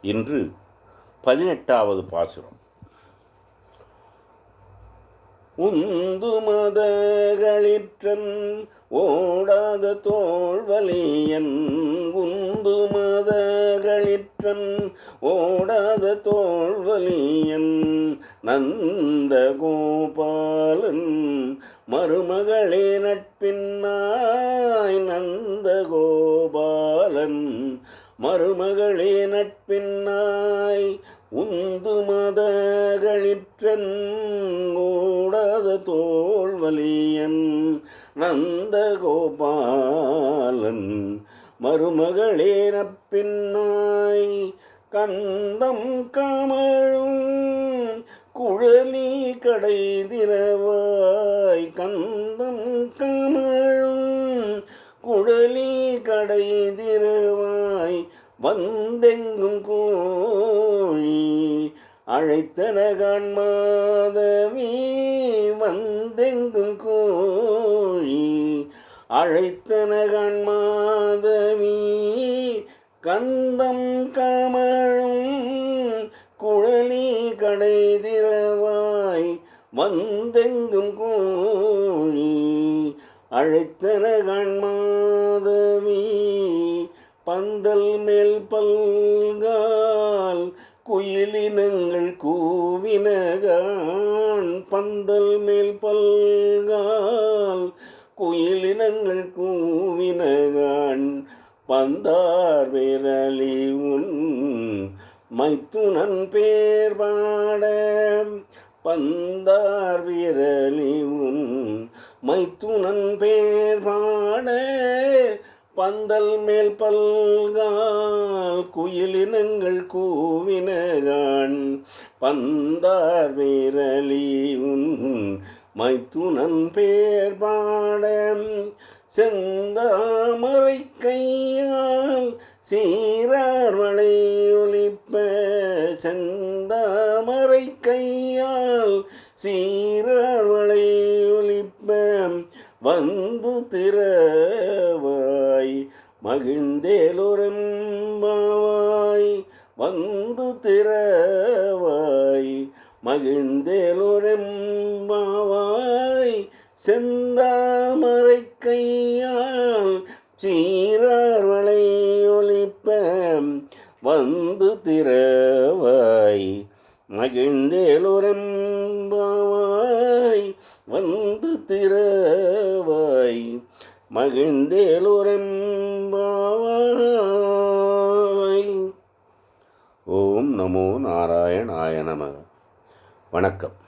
இன்று பதினெட்டாவது பாசுரம். உந்து மதகளிற்றன் ஓடாத தோல்வலியன் உந்து மதகளிற்றன் ஓடாத தோல்வலியன் நந்த கோபாலன் மருமகளே நட்பின்னாய் நந்த கோபாலன் மருமகளே நட்பின்னாய் உந்து மதகளிற்றன் ஓடாத தோல்வலியன் நந்த கோபாலன் மருமகளே நப்பின்னாய் கந்தம் கமழும் குழலி கடை திரவாய் வந்தெங்கும் கோழி அழைத்தனகான் மாதவி வந்தெங்கும் கோழி அழைத்தனகான் மாதவி கந்தம் கமழும் குழலி கடை திரவாய் வந்தெங்கும் கோழி அழைத்தனகான் மாதவி பந்தல் மேல் பல்கால் குயிலினங்கள் கூவினகான். பந்தல் மேல் பல்கால் குயிலினங்கள் கூவினகான். பந்தார் விரலி உன் மைத்துனன் பேர் பாட. பந்தார் விரலி உன் மைத்துனன் பேர் பாட. பந்தல் மேல் பல்கால் குயிலினங்கள் கூவினகான் பந்தார் வீரலி உன் மைத்துனன் பேர் பாட செந்தாமரை கையால் சீரார் வளை ஒலிப்ப செந்தாமரை கையால் சீரார் வளை ஒலிப்ப வந்து திற மகிழ்ந்தேலொரம்பாவாய் வந்து திறவாய். மகிழ்ந்தேலொரம்பாவாய் செந்தாமரை கையால் சீரார் ஒழிப்ப வந்து திறவாய் மகிழ்ந்தேலுரம்பாவாய் வந்து திறவாய். மகிழ்ந்தேலுரம்பாவாய். ஓம் நமோ நாராயணாய நம. வணக்கம்.